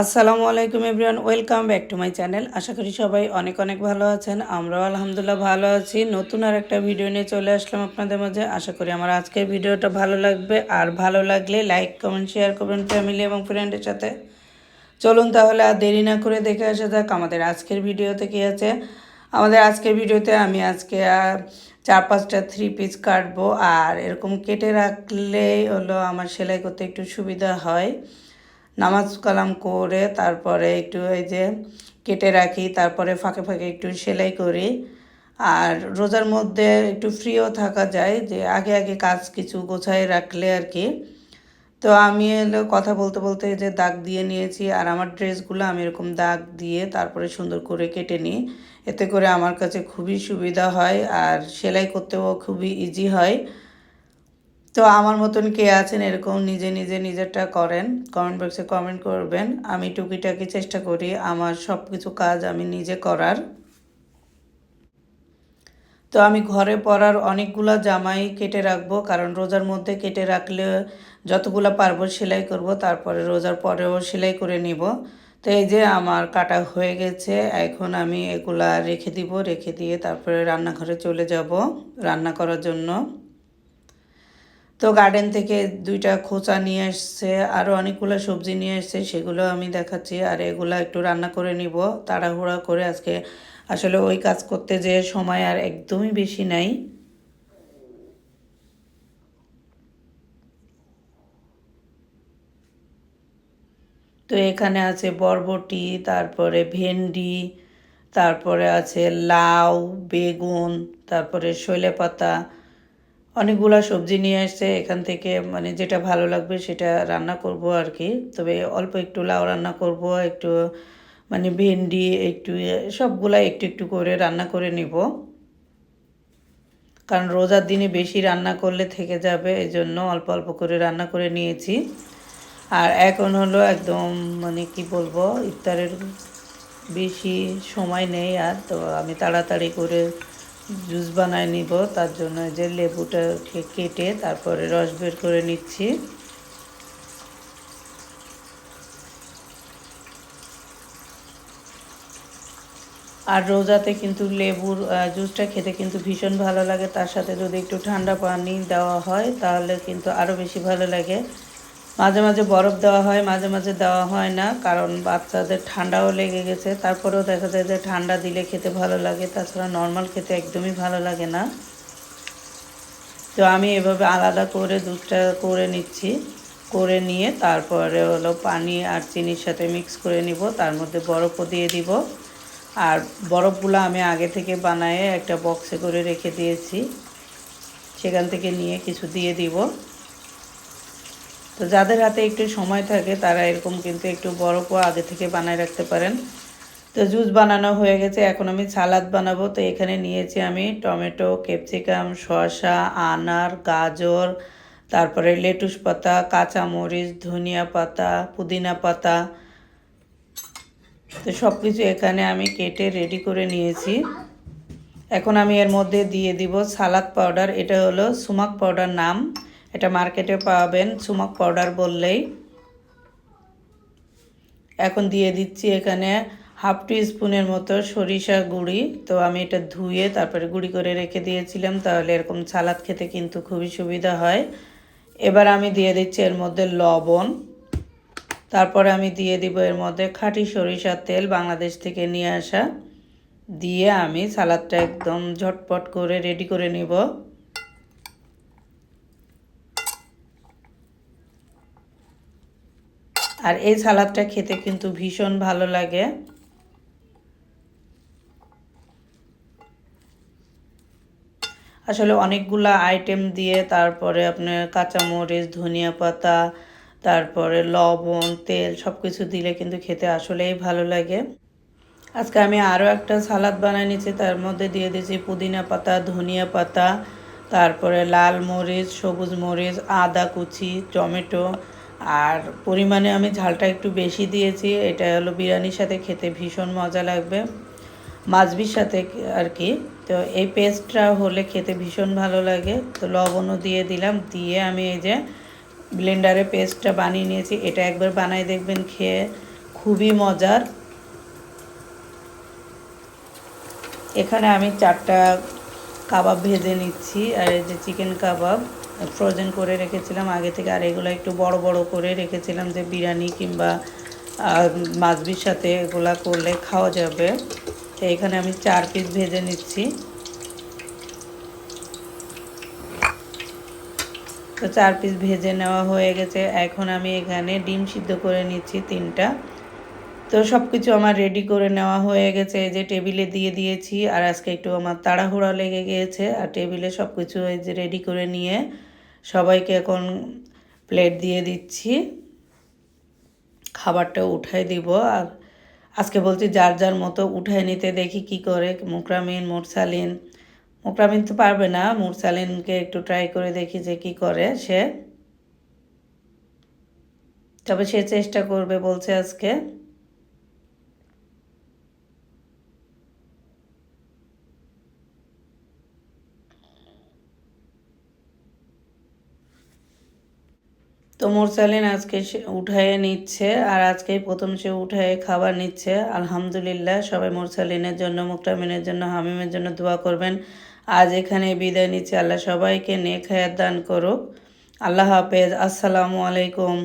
আসসালামু আলাইকুম everyone, welcome back to my channel. আশা করি সবাই অনেক অনেক ভালো আছেন, আমরাও আলহামদুলিল্লাহ ভালো আছি। নতুন আর একটা ভিডিও নিয়ে চলে আসলাম আপনাদের মাঝে। আশা করি আমার আজকের ভিডিওটা ভালো লাগবে। আর ভালো লাগলে লাইক কমেন্ট শেয়ার করবেন ফ্যামিলি এবং ফ্রেন্ডের সাথে। চলুন তাহলে আর দেরি না করে দেখে আসা যাক আমাদের আজকের ভিডিওতে কী আছে। আমাদের আজকের ভিডিওতে আমি আজকে চার পাঁচটা থ্রি পিস কাটবো। আর এরকম কেটে রাখলেই হলো আমার সেলাই করতে একটু সুবিধা হয়। নামাজ কালাম করে তারপরে একটু এই যে কেটে রাখি, তারপরে ফাঁকে ফাঁকে একটু সেলাই করি। আর রোজার মধ্যে একটু ফ্রিও থাকা যায়, যে আগে আগে কাজ কিছু গোছায় রাখলে আর কি। তো আমি এলো কথা বলতে বলতে যে দাগ দিয়ে নিয়েছি, আর আমার ড্রেসগুলো আমি এরকম দাগ দিয়ে তারপরে সুন্দর করে কেটে নিই। এতে করে আমার কাছে খুবই সুবিধা হয়, আর সেলাই করতেও খুবই ইজি হয়। তো আমার মতন কে আছেন এরকম নিজে নিজে নিজেরটা করেন কমেন্ট বক্সে কমেন্ট করবেন। আমি টুকিটাকি চেষ্টা করি আমার সব কিছু কাজ আমি নিজে করার। তো আমি ঘরে পরার অনেকগুলা জামাই কেটে রাখব, কারণ রোজার মধ্যে কেটে রাখলে যতগুলো পারব সেলাই করব, তারপরে রোজার পরেও সেলাই করে নিব। তো এই যে আমার কাটা হয়ে গেছে, এখন আমি এগুলা রেখে দিব, রেখে দিয়ে তারপরে রান্নাঘরে চলে যাব রান্না করার জন্য। তো গার্ডেন থেকে দুইটা খোঁচা নিয়ে এসছে আরও অনেকগুলো সবজি নিয়ে এসছে সেগুলো আমি দেখাচ্ছি আর এগুলো একটু রান্না করে নিব, তাড়াহুড়া করে আজকে আসলে ওই কাজ করতে যে সময় আর একদমই বেশি নাই। তো এখানে আছে বরবটি, তারপরে ভেন্ডি, তারপরে আছে লাউ, বেগুন, তারপরে শৈলে পাতা অনেকগুলা সবজি নিয়ে আসছে এখান থেকে মানে যেটা ভালো লাগবে সেটা রান্না করব আর কি তবে অল্প একটু লাউ রান্না করব, একটু মানে ভেন্ডি, একটু সবগুলা একটু একটু করে রান্না করে নিব। কারণ রোজার দিনে বেশি রান্না করলে থেকে যাবে এই জন্য অল্প অল্প করে রান্না করে নিয়েছি। আর এখন হলো একদম মানে কি বলব, ইফতারের বেশি সময় নেই আর, তো আমি তাড়াতাড়ি করে জুস বানায় নিব, তার জন্য যে লেবুটা কেটে তারপরে রস বের করে নিচ্ছি। আর রোজাতে কিন্তু লেবুর জুসটা খেতে কিন্তু ভীষণ ভালো লাগে, তার সাথে যদি একটু ঠান্ডা পানি দেওয়া হয়, তাহলে কিন্তু আরও বেশি ভালো লাগে। মাঝে মাঝে বরফ দেওয়া হয়, মাঝে মাঝে দেওয়া হয় না, কারণ বাচ্চাদের ঠান্ডাও লেগে গেছে। তারপরেও দেখা যায় যে ঠান্ডা দিলে খেতে ভালো লাগে, তাছাড়া নর্মাল খেতে একদমই ভালো লাগে না। তো আমি এভাবে আলাদা করে দুধটা করে নিচ্ছি, করে নিয়ে তারপরে হলো পানি আর চিনির সাথে মিক্স করে নিব, তার মধ্যে বরফও দিয়ে দিব। আর বরফগুলো আমি আগে থেকে বানায়ে একটা বক্সে করে রেখে দিয়েছি। সেখান থেকে নিয়ে কিছু দিয়ে দিব। তো যাদের হাতে একটু সময় থাকে, তারা এরকম কিন্তু একটু বরফও আগে থেকে বানায় রাখতে পারেন। তো জুস বানানো হয়ে গেছে, এখন আমি সালাদ বানাবো। তো এখানে নিয়েছি আমি টমেটো, ক্যাপসিকাম, শসা, আনার, গাজর, তারপরে লেটুস পাতা, কাঁচামরিচ, ধনিয়া পাতা, পুদিনা পাতা। তো সব কিছু এখানে আমি কেটে রেডি করে নিয়েছি। এখন আমি এর মধ্যে দিয়ে দিব সালাদ পাউডার। এটা হলো সুমাক পাউডার নাম। এটা মার্কেটে পাবেন, সুমাক পাউডার বললেই। এখন দিয়ে দিচ্ছি এখানে হাফ টি স্পুনের মতো সরিষা গুঁড়ি। তো আমি এটা ধুয়ে তারপরে গুঁড়ি করে রেখে দিয়েছিলাম, তাহলে এরকম সালাদ খেতে কিন্তু খুবই সুবিধা হয়। এবার আমি দিয়ে দিচ্ছি এর মধ্যে লবণ। তারপরে আমি দিয়ে দিব এর মধ্যে খাঁটি সরিষার তেল বাংলাদেশ থেকে নিয়ে আসা। দিয়ে আমি সালাদটা একদম ঝটপট করে রেডি করে নিব। আর এই সালাদটা খেতে কিন্তু ভীষণ ভালো লাগে। আসলে অনেকগুলা আইটেম দিয়ে তারপরে আপনার কাঁচামরিচ, ধনিয়া পাতা, তারপরে লবণ, তেল সব কিছু দিলে কিন্তু খেতে আসলেই ভালো লাগে। আজকে আমি আরও একটা সালাদ বানিয়ে নিয়েছি, তার মধ্যে দিয়ে দিয়েছি পুদিনা পাতা, ধনিয়া পাতা, তারপরে লাল মরিচ, সবুজ মরিচ, আদা কুচি, টমেটো আর পরিমাণে আমি ঝালটা একটু বেশি দিয়েছি। এটা হলো বিরিয়ানির সাথে খেতে ভীষণ মজা লাগবে। মাছবির সাথে আর কি। তো এই পেস্টটা হলে খেতে ভীষণ ভালো লাগে। তো লবণও দিয়ে দিলাম। দিয়ে আমি এই যে ব্লেন্ডারে পেস্টটা বানিয়ে নিয়েছি। এটা একবার বানাই দেখবেন খেয়ে খুবই মজার। এখানে আমি চারটা কাবাব ভেজে নিচ্ছি। আর এই যে চিকেন কাবাব। ফ্রোজেন করে রেখেছিলাম। আগে থেকে আর এগুলো একটু বড় বড় করে রেখেছিলাম যে বিরিয়ানি কিংবা মাছবির সাথে এগুলা করলে খাওয়া যাবে। তো এখানে আমি চার পিস ভেজে নিচ্ছি। তো চার পিস ভেজে নেওয়া হয়ে গেছে। এখন আমি এখানে ডিম সিদ্ধ করে নিচ্ছি তিনটা। তো সব কিছু আমার রেডি করে নেওয়া হয়ে গেছে। এই যে টেবিলে দিয়ে দিয়েছি। আর আজকে একটু আমার তাড়াহুড়া লেগে গিয়েছে। আর টেবিলে সব কিছু এই যে রেডি করে নিয়ে সবাইকে এখন প্লেট দিয়ে দিচ্ছি। খাবারটা উঠাই দিব। আর আজকে বলছি যার যার মতো উঠাই নিতে দেখি কি করে। মুকরামিন, মোরসালিন। মোকরামিন তো পারবে না। মুরসালিনকে একটু ট্রাই করে দেখি যে কি করে সে। তবে সে চেষ্টা করবে বলছে আজকে। তো মোরসালিন আজকে সে উঠায়ে নিচ্ছে, আর আজকেই প্রথম সে উঠায়ে খাবার নিচ্ছে। আলহামদুলিল্লাহ, সবাই মোরসালিনের জন্য, মুক্তামিনের জন্য, হামিমের জন্য দোয়া করবেন। আজ এখানে বিদায় নিচ্ছে। আল্লাহ সবাইকে নেক হায়াত দান করুক। আল্লাহ হাফেজ। আসসালামু আলাইকুম।